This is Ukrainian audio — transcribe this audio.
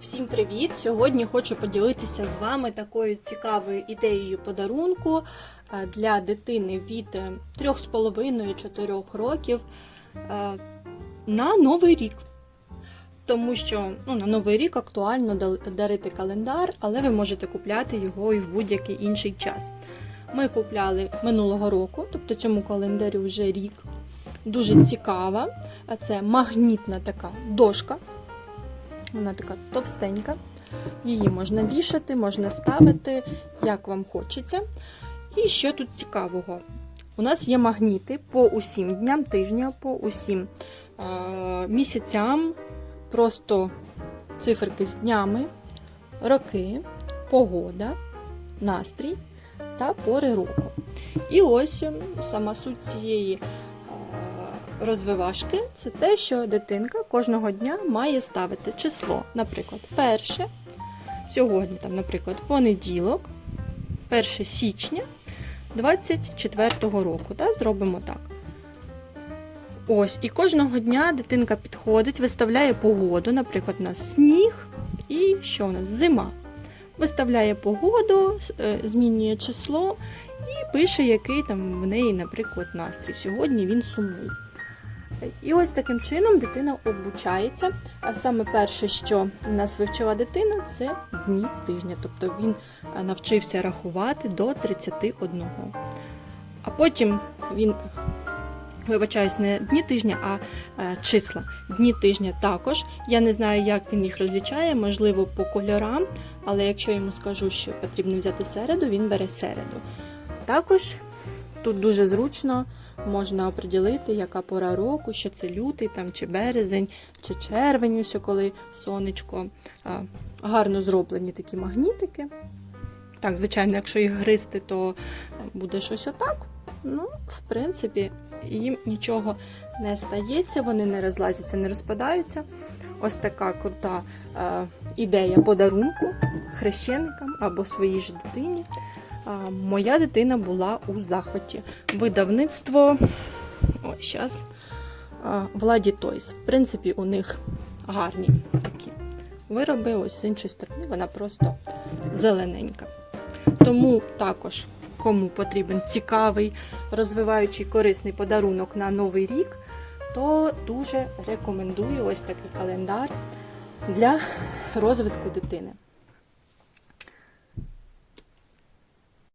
Всім привіт! Сьогодні хочу поділитися з вами такою цікавою ідеєю подарунку е, для дитини від 3,5-4 років е, на Новий рік. Тому що ну, на Новий рік актуально дарити календар, але ви можете купляти його і в будь-який інший час. Ми купляли минулого року, тобто цьому календарю вже рік. Дуже цікава. Це магнітна така дошка. Вона така товстенька. Її можна вішати, можна ставити, як вам хочеться. І що тут цікавого? У нас є магніти по усім дням тижня, по усім е- місяцям, просто циферки з днями, роки, погода, настрій та пори року. І ось сама суть цієї розвивашки це те, що дитинка кожного дня має ставити число. Наприклад, перше, сьогодні, там, наприклад, понеділок, 1 січня 24-го року. Та, зробимо так. Ось, і кожного дня дитинка підходить, виставляє погоду, наприклад, у нас сніг і що у нас? Зима. Виставляє погоду, е, змінює число і пише, який там в неї, наприклад, настрій. Сьогодні він сумний. І ось таким чином дитина обучається. А саме перше, що в нас вивчила дитина, це дні тижня. Тобто він е, навчився рахувати до 31. А потім він, вибачаюсь, не дні тижня, а е, числа. Дні тижня також. Я не знаю, як він їх розлічає, можливо, по кольорам, але якщо йому скажу, що потрібно взяти середу, він бере середу. Також тут дуже зручно можна оприділити, яка пора року, що це лютий там, чи березень, чи червень, ось коли сонечко. Гарно зроблені такі магнітики. Так, звичайно, якщо їх гризти, то буде щось отак. Ну, в принципі, їм нічого не стається, вони не розлазяться, не розпадаються. Ось така крута е, ідея подарунку хрещеникам або своїй ж дитині. Моя дитина була у захваті. Видавництво. Ось зараз. Владі Тойс. В принципі, у них гарні такі вироби. Ось з іншої сторони, вона просто зелененька. Тому також, кому потрібен цікавий, розвиваючий корисний подарунок на Новий рік, то дуже рекомендую ось такий календар для розвитку дитини.